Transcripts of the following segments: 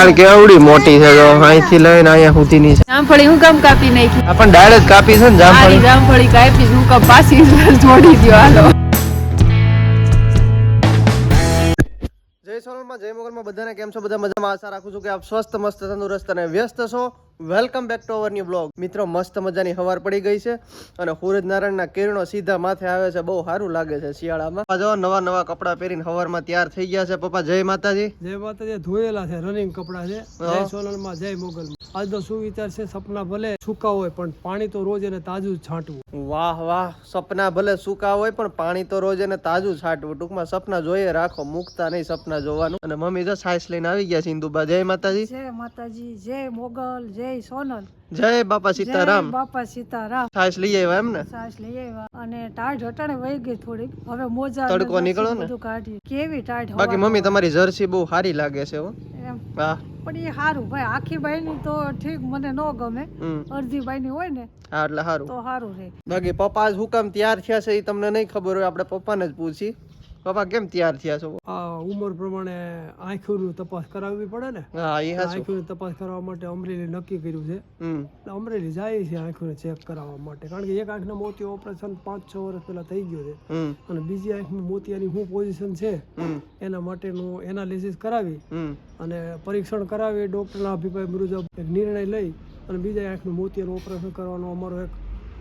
ડાળ કેવડી મોટી છે તો અહીંથી લઈને અહીંયા સુધીની છે. જામફળી હું કામ કાપી નાખી? આપણ પણ ડાળ જ કાપી છે ને જામફળી? જામફળી કાપી હું કામ પાછી છોડી દો હાલો. જય સોનલમાં જય મોગલમાં બધાને કેમ છો? બધા મજામાં? આશા રાખું છું કે આપ સ્વસ્થ મસ્ત તંદુરસ્ત અને વ્યસ્ત છો. Welcome back to our new blog મિત્રો મસ્ત મજાની હવાર પડી ગઈ છે અને સૂરજનારાયણના કિરણો સીધા માથે આવે છે. બહુ સારું લાગે છે શિયાળામાં. જો નવા નવા કપડા પહેરીને હવારમાં તૈયાર થઈ ગયા છે. પપ્પા જય માતાજી. જય માતાજી. ધોયેલા છે રનિંગ કપડા છે. જય સોનલમાં જય મોગલમાં. આજનો શું વિચાર છે સપના ભલે સૂકા હોય પણ પાણી તો રોજ એને તાજું છાંટવું. વાહ વાહ. સપના ભલે સૂકા હોય પણ પાણી તો રોજ એને તાજું છાંટવું. ટૂંકમાં સપના જોઈએ રાખો. મૂકતા નહીં સપના જોવાનું. અને મમ્મી જો સાયસ લઈને આવી ગયા છે ઇન્દુબા જય માતાજી. જય માતાજી જય મોગલ જય સોનલ. જય બાપા સીતારામ. બાપા સીતારામ. સાઈસ લઈ આવ્યા એમ ને? સાસ લઈ આવ્યા. અને ટાઢ હટાણે વહી ગઈ થોડીક. હવે મોજા તડકો નીકળો ને? બધું કાઢી. કેવી ટાઢ બાકી મમ્મી તમારી જર્સી બહુ સારી લાગે છે હો. હા. પણ એ સારું ભાઈ. આખી બાઈ ની તો ઠીક મને ન ગમે. અડધી બાઈ ની હોય ને હા એટલે સારું તો સારું રે. બાકી પપ્પા શું કામ તૈયાર થયા છે એ તમને નહીં ખબર હોય? આપણે પપ્પાને જ પૂછી પપ્પા કેમ તૈયાર થયા છો? આ ઉંમર પ્રમાણે આંખોનું તપાસ કરાવવી પડે ને. હા એ આંખોની તપાસ કરવા માટે અમરેલી નક્કી કર્યું છે. અમરેલી જાય છે આંખોને ચેક કરાવવા માટે. કારણ કે એક આંખના મોતી ઓપરેશન પાંચ છ વર્ષ પહેલા થઈ ગયું છે. અને બીજી આંખની મોતિયાની શું પોઝિશન છે? એના માટેનું એનાલિસિસ કરાવી. અને પરીક્ષણ કરાવી ડૉક્ટરના અભિપ્રાય મુજબ એક નિર્ણય લઈ અને બીજા આંખનું મોતિયાનું ઓપરેશન કરવાનો અમારો એક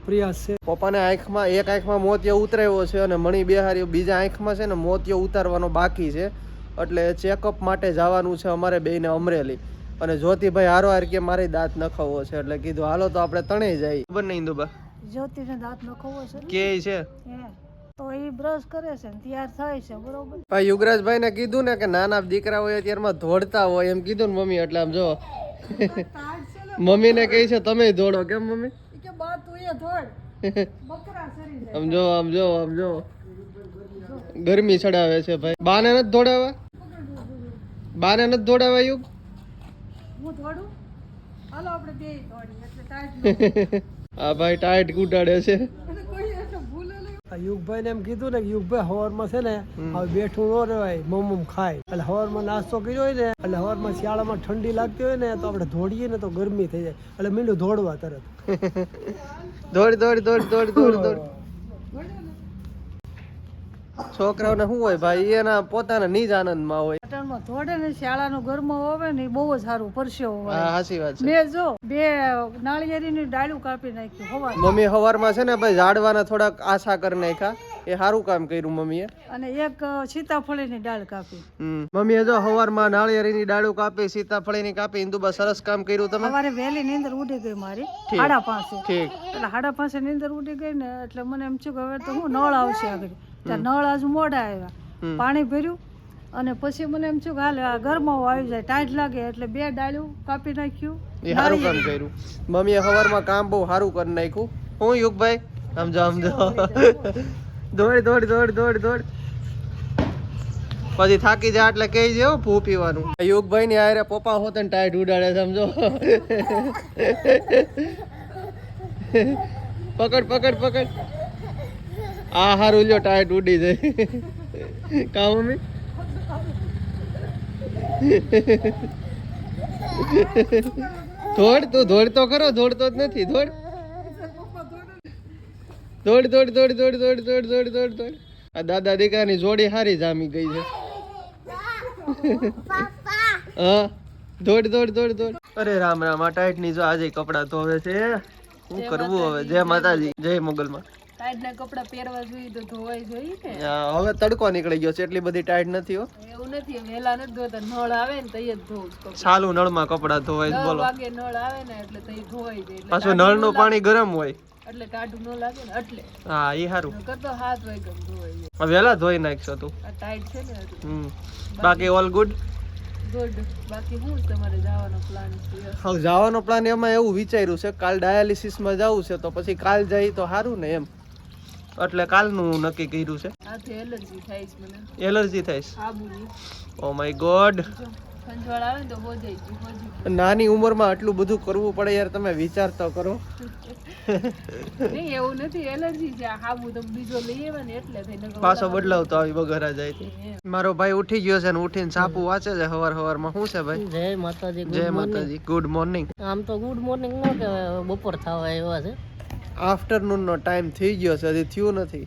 પ્રયાસ છે. પપ્પાને આંખમાં એક આંખમાં મોતિયો ઉતરાવ્યો છે અને મણી બેહારી બીજા આંખમાં છે ને મોતિયો ઉતારવાનો બાકી છે. એટલે ચેકઅપ માટે જવાનું છે અમારે બેને અમરેલી. અને જ્યોતિભાઈ હારો હાર કે મારે દાંત નખાવવો છે. એટલે કીધું હાલો તો આપણે તણે જાય ખબર નહીં ઇન્દુબા જ્યોતિને દાંત નખાવવો છે કે છે? તો એ બ્રશ કરે છે તૈયાર થાય છે બરોબર? ભાઈ યુગરાજભાઈ ને કીધું ને કે નાના દીકરા હોય અત્યારમાં ધોડતા હોય. એમ કીધું ને મમ્મી એટલે આમ જો. મમ્મી ને. કહે છે તમે દોડો કેમ મમ્મી? કે બા તું એ ધોડ બકરા સરી જાય આમ જો આમ જો આમ જો. ગરમી ચડાવે છે ભાઈ. બાને નથી દોડાવા બાને નથી દોડાવા યુગ? હું ધોડું હાલો આપણે બે ધોડી એટલે ટાઈટ આ ભાઈ ટાઈટ ગુટાડે છે. ભૂલે ને એમ કીધું ને યુગભાઈ હવારમાં છે ને હવે બેઠું નો રેવાય મમ ખાય. એટલે હવારમાં નાસ્તો કર્યો હોય ને એટલે હવારમાં શિયાળામાં ઠંડી લાગતી હોય ને તો આપણે ધોડીએ ને તો ગરમી થઈ જાય. એટલે મીંડું ધોડવા તરત. દોડ દોડ દોડ દોડ દોડ દોડ છોકરાઓને શું હોય ભાઈ? એના પોતાના નિજ આનંદમાં હોય. પાટણમાં થોડે ને શાળાનો ઘરમાં હોવે ને બહુ સારું પરસેવો હા વળે. સાચી વાત છે. મેં જો બે નાળિયેરીની ડાળું કાપી નાખ્યું હવા મમ્મી છે ને ભાઈ ઝાડવાના થોડાક આશા કરી નાખ્યા. એ સારું કામ કર્યું મમ્મીએ. અને એક સીતાફળીની ડાળ કાપી. મમ્મીએ જો હવારમાં નાળિયેરીની ડાળું કાપી સીતાફળીની કાપી ઇન્દુબા સરસ કામ કર્યું તમે? સવારે વહેલી નીંદર ઉડી ગઈ મારી હાડા પાસે. ઠીક. એટલે હાડા પાસે નીંદર ઉડી ગઈ ને એટલે મને એમ થયું કે હવે તો હું નળ આવશે આગળ. ત્યાં નળ આજુ મોડા આવ્યા. પાણી ભર્યું અને પછી મને એમ થયું કે હાલ આ ઘરમાં આવી જાય ટાઈટ લાગે એટલે બે ડાળું કાપી નાખ્યું. એ સારું કામ કર્યું. મમ્મીએ સવારમાં કામ બહુ સારું કરી નાખ્યું. હું યુગભાઈ? સમજો સમજો દોડ દોડ દોડ દોડ દોડ. પછી થાકી જાય એટલે કહી જેવો ભૂ પીવાનું. યુગભાઈ ની આયરે પપ્પા હોત ને ટાઈટ ઉડાડે સમજો પકડ પકડ પકડ. આ હારું લ્યો ટાયર ઉડી જાય. કા મમ્મી. ધોડ તું ધોડ તો ખરો દોડતો જ નથી ધોડ. દોડ દોડ દોડ દોડ દોડ દોડ દોડ દોડ દોડ આ દાદા દીકરાની જોડી હારી જામી ગઈ છે. હા દોડ દોડ દોડ દોડ અરે રામ રામ આ ટાઈટની જો આજે કપડા ધોવે છે. શું કરવું હવે? જય માતાજી. જય મોગલમાં. ટાઈટ કપડા પહેરવા જોઈએ તો ધોવાઈ જોઈએ ને હવે તડકો નીકળી ગયો છે એટલી બધી ટાઈટ નથી હો. એવું નથી વેલા નથી ધોતા નળ આવે ને તઈ જ ધોવું. સાલું નળમાં કપડા ધોવાય બોલો. વાગે નળ આવે ને એટલે તઈ ધોવાય જાય પાછું નળનું પાણી ગરમ હોય. એટલે ટાઢું ન લાગે ને એટલે. હા એ સારું કરતો હાથ વાગે ધોવાઈ જાય. વેલા ધોઈ નાખશો તું. ટાઈટ છે ને હમ. બાકી ઓલ ગુડ ગુડ બાકી શું તમારે જવાનો પ્લાન છે? હવે જવાનો પ્લાન એમાં એવું વિચાર્યું છે કાલ ડાયાલિસિસમાં જવું છે તો પછી કાલ જાય તો સારું ને એમ. એટલે કાલનું નક્કી કર્યું છે? એલર્જી થાય છે મને. એલર્જી થાય છે? Oh my God. નાની ઉંમરમાં આટલું બધું કરવું પડે યાર તમે વિચાર તો કરો. નહીં એવું નથી. એલર્જી છે. હાબુ તમે બીજો લઈ આવ્યા ને એટલે થઈ પાછો બદલાવ તો આવી બગરા જાય મારો ભાઈ ઉઠી ગયો છે ને ઉઠીને સાપુ વાંચે છે હવાર હવારમાં. શું છે ભાઈ? જય માતાજી જય માતાજી. ગુડ મોર્નિંગ આમ તો ગુડ મોર્નિંગ ન કહેવાય બપોર થવા આવ્યા છે. આફ્ટરનૂન નો ટાઈમ થઈ ગયો છે હજી થયું નથી.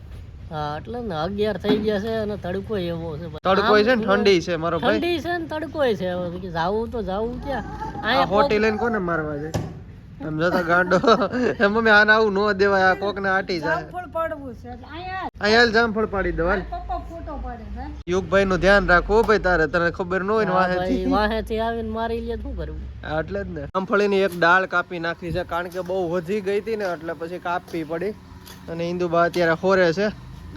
હા એટલે ને અગિયાર થઈ ગયા છે અને તડકો એવો છે. તડકો છે ને ઠંડી છે મારો ભાઈ. ઠંડી છે ને તડકો છે હવે. કે જાવું તો જાવું ક્યાં? આ હોટેલ હોટી લઈને કોને મારવા જાય? એમ જતા ગાંડો. એમ મમ્મી આને આવું ન દેવાય આ કોક ને આટી જાય. જામફળ પડવું છે અહીંયા જામફળ પાડી દો હાલ પપ્પા ફોટો પાડે છે યુગભાઈ નું ધ્યાન રાખવું ભાઈ તારે તને ખબર ન હોય ને વાહેથી. વાહેથી આવીને મારી લે શું કરવું એટલે જ ને. જામફળીની એક ડાળ કાપી નાખી છે કારણ કે બહુ વધી ગઈ હતી ને એટલે પછી કાપવી પડી. અને ઇન્દુબા અત્યારે ખોરે છે.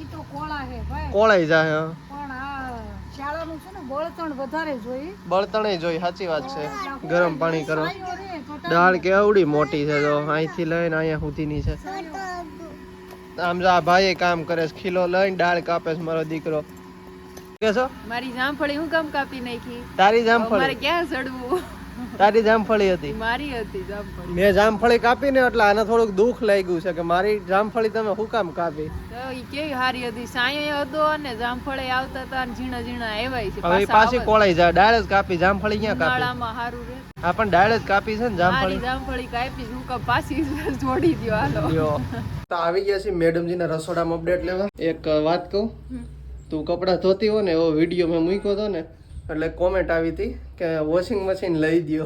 ઈ તો કોળા હે ભાઈ. કોળાઈ જાય હં. પણ આ શાળાનું છે ને બળતણ વધારે જોઈ. બળતણે જોઈ સાચી વાત છે. ગરમ પાણી કરો. દાળ કેવડી મોટી છે તો અહીંથી લઈને અહીંયા સુધીની છે. આમ જો આ ભાઈ કામ કરે છે ખીલો લઈને દાળ કાપે છે મારો દીકરો. કે છો? મારી જામફળી હું કામ કાપી નાખી. તારી જામફળી? મારે ક્યાં ચડવું તારી જામફળી હતી? મારી હતી જામફળી. મેં જામફળી કાપી ને એટલે આને થોડુંક દુઃખ લાગ્યું છે કે મારી જામફળી તમે હું કામ કાપી? તો ઈ કેવી હારી હતી? સાયો હતો અને જામફળી આવતા હતા અને ઝીણા ઝીણા આવ્યા છે. હવે પાછી. કોળાઈ જાય. જ કાપી જામફળી ક્યાં કાપી? ઉનાળામાં હારું રે. હા પણ દાળ જ કાપી છે ને જામફળી? જામફળી કાપી હું કા પાછી જોડી દ્યો હાલો. તો આવી ગયા છે મેડમજીના રસોડામાં અપડેટ લેવા. એક વાત કહું? તું કપડાં ધોતી હો ને એવો વીડિયો મેં મૂક્યો હતો ને એટલે કોમેન્ટ આવી હતી કે વોશિંગ મશીન લઈ દો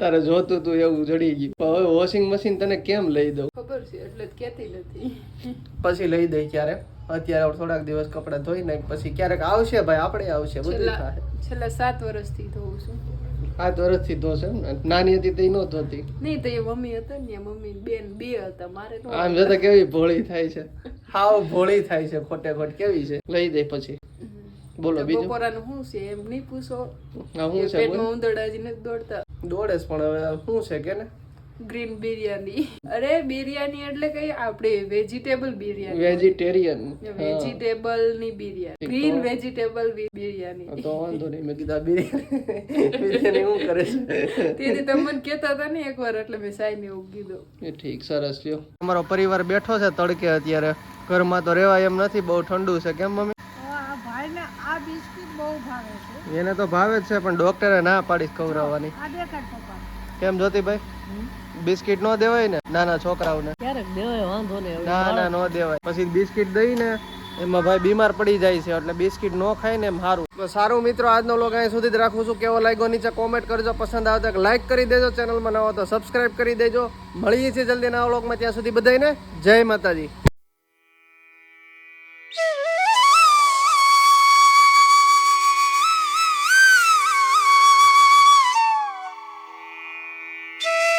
તારે જોતું તું એવું જડી ગયું. હવે વોશિંગ મશીન તને કેમ લઈ દઉં? ખબર છે એટલે કેતી નથી. પછી લઈ દઈ ક્યારે? અત્યારે થોડાક દિવસ કપડાં ધોઈ નાખ પછી ક્યારેક આવશે ભાઈ આપણે આવશે બધું થાય. છેલ્લા સાત વર્ષથી ધોઉં છું. આ વર્ષથી ધોશે નાની હતી તે નો ધોતી. નહીં તો એ મમ્મી હતા ને મમ્મી બેન બે હતા મારે આમ જતા કેવી ભોળી થાય છે. હાવ ભોળી થાય છે ખોટે ખોટ કેવી છે? લઈ દે પછી. બોલો બીજું? બપોરાનું શું છે? એમ નહીં પૂછો. હું શું છે પેટમાં ઉંદરડા નથી દોડતા. દોડે પણ હવે શું છે કે ને? ગ્રીન બિરયાની અરે બિરયાની એટલે કઈ? આપણે વેજીટેબલ બિરયાની વેજીટેરિયન વેજીટેબલની બિરયાની ગ્રીન વેજીટેબલ બિરયાની તો વાંધો નહીં. મેં કીધા બિરયાની બિરયાની હું કરે છે? તેથી તમને મને કહેતા હતા ને એકવાર એટલે મેં સાઈને એવું કીધું. એ ઠીક સરસ લ્યો. અમારો પરિવાર બેઠો છે તડકે અત્યારે. ઘરમાં તો રહેવાય એમ નથી બહુ ઠંડુ છે. કેમ મમ્મી? આ ભાઈને બહુ ભાવે છે. એને તો ભાવે જ છે પણ ડોક્ટરે ના પાડી ખવડાવવાની. આ દેખાડ પપ્પા. કેમ જ્યોતિભાઈ? બિસ્કિટ નો દેવાય ને? નાના છોકરાઓને. ક્યારેક દેવાય વાંધો નહીં ના ના નો દેવાય. પછી બિસ્કિટ દઈ ને એમાં ભાઈ બીમાર પડી જાય છે એટલે બિસ્કિટ નો ખાય ને એમ સારું. સારું મિત્રો આજનો લોકો અહીં સુધી જ રાખું છું. કેવો લાગ્યો નીચે કોમેન્ટ કરજો. પસંદ આવે તો લાઈક કરી દેજો. ચેનલમાં નવો તો સબસ્ક્રાઈબ કરી દેજો. મળીએ છીએ જલ્દી નવા લોકમાં ત્યાં સુધી બધાને જય માતાજી.